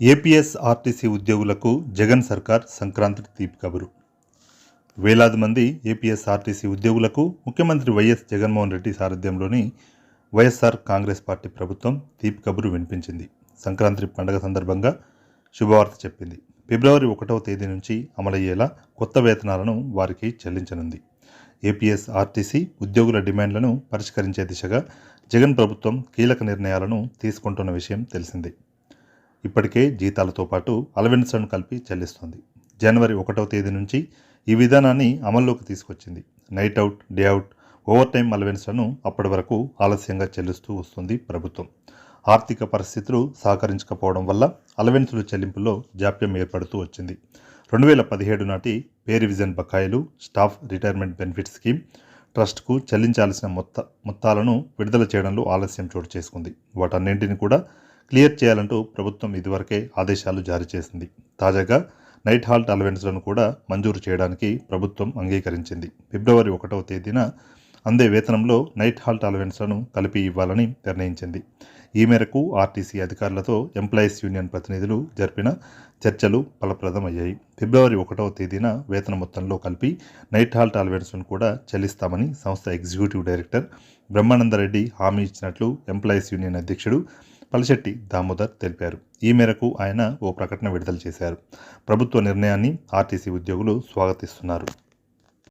APS RTC ఉద్యోగులకు జగన్ సర్కార్ సంక్రాంతి తీపి కబురు. వేలాది మంది ఏపీఎస్ ఆర్టీసీ ఉద్యోగులకు ముఖ్యమంత్రి వైఎస్ జగన్మోహన్ రెడ్డి సారథ్యంలోని వైఎస్ఆర్ కాంగ్రెస్ పార్టీ ప్రభుత్వం తీపి కబురు వినిపించింది. సంక్రాంతి పండుగ సందర్భంగా శుభవార్త చెప్పింది. ఫిబ్రవరి ఒకటవ తేదీ నుంచి అమలయ్యేలా కొత్త వేతనాలను వారికి చెల్లించనుంది. ఏపీఎస్ ఆర్టీసీ ఉద్యోగుల డిమాండ్లను పరిష్కరించే దిశగా జగన్ ప్రభుత్వం కీలక నిర్ణయాలను తీసుకుంటున్న విషయం తెలిసిందే. ఇప్పటికే జీతాలతో పాటు అలవెన్స్లను కలిపి చెల్లిస్తోంది. జనవరి ఒకటవ తేదీ నుంచి ఈ విధానాన్ని అమల్లోకి తీసుకొచ్చింది. Night out day out over time అలవెన్స్లను అప్పటి వరకు ఆలస్యంగా చెల్లిస్తూ వస్తుంది ప్రభుత్వం. ఆర్థిక పరిస్థితులు సహకరించకపోవడం వల్ల అలవెన్సుల చెల్లింపుల్లో జాప్యం ఏర్పడుతూ వచ్చింది. రెండు వేల పదిహేడు నాటి పే రివిజన్ బకాయిలు స్టాఫ్ రిటైర్మెంట్ బెనిఫిట్ స్కీమ్ ట్రస్ట్కు చెల్లించాల్సిన మొత్త మొత్తాలను విడుదల చేయడంలో ఆలస్యం చోటు చేసుకుంది. వాటన్నింటిని కూడా క్లియర్ చేయాలంటూ ప్రభుత్వం ఇదివరకే ఆదేశాలు జారీ చేసింది. తాజాగా నైట్ హాల్ట్ అలవెన్స్లను కూడా మంజూరు చేయడానికి ప్రభుత్వం అంగీకరించింది. ఫిబ్రవరి ఒకటవ తేదీన అందే వేతనంలో నైట్ హాల్ట్ అలవెన్స్లను కలిపి ఇవ్వాలని నిర్ణయించింది. ఈ మేరకు ఆర్టీసీ అధికారులతో ఎంప్లాయీస్ యూనియన్ ప్రతినిధులు జరిపిన చర్చలు ఫలప్రదమయ్యాయి. ఫిబ్రవరి ఒకటవ తేదీన వేతన మొత్తంలో కలిపి నైట్ హాల్ట్ అలవెన్స్ను కూడా చెల్లిస్తామని సంస్థ ఎగ్జిక్యూటివ్ డైరెక్టర్ బ్రహ్మానందరెడ్డి హామీ ఇచ్చినట్లు ఎంప్లాయీస్ యూనియన్ అధ్యక్షుడు పలిశెట్టి దామోదర్ తెలిపారు. ఈ మేరకు ఆయన ఓ ప్రకటన విడుదల చేశారు. ప్రభుత్వ నిర్ణయాన్ని ఆర్టీసీ ఉద్యోగులు స్వాగతిస్తున్నారు.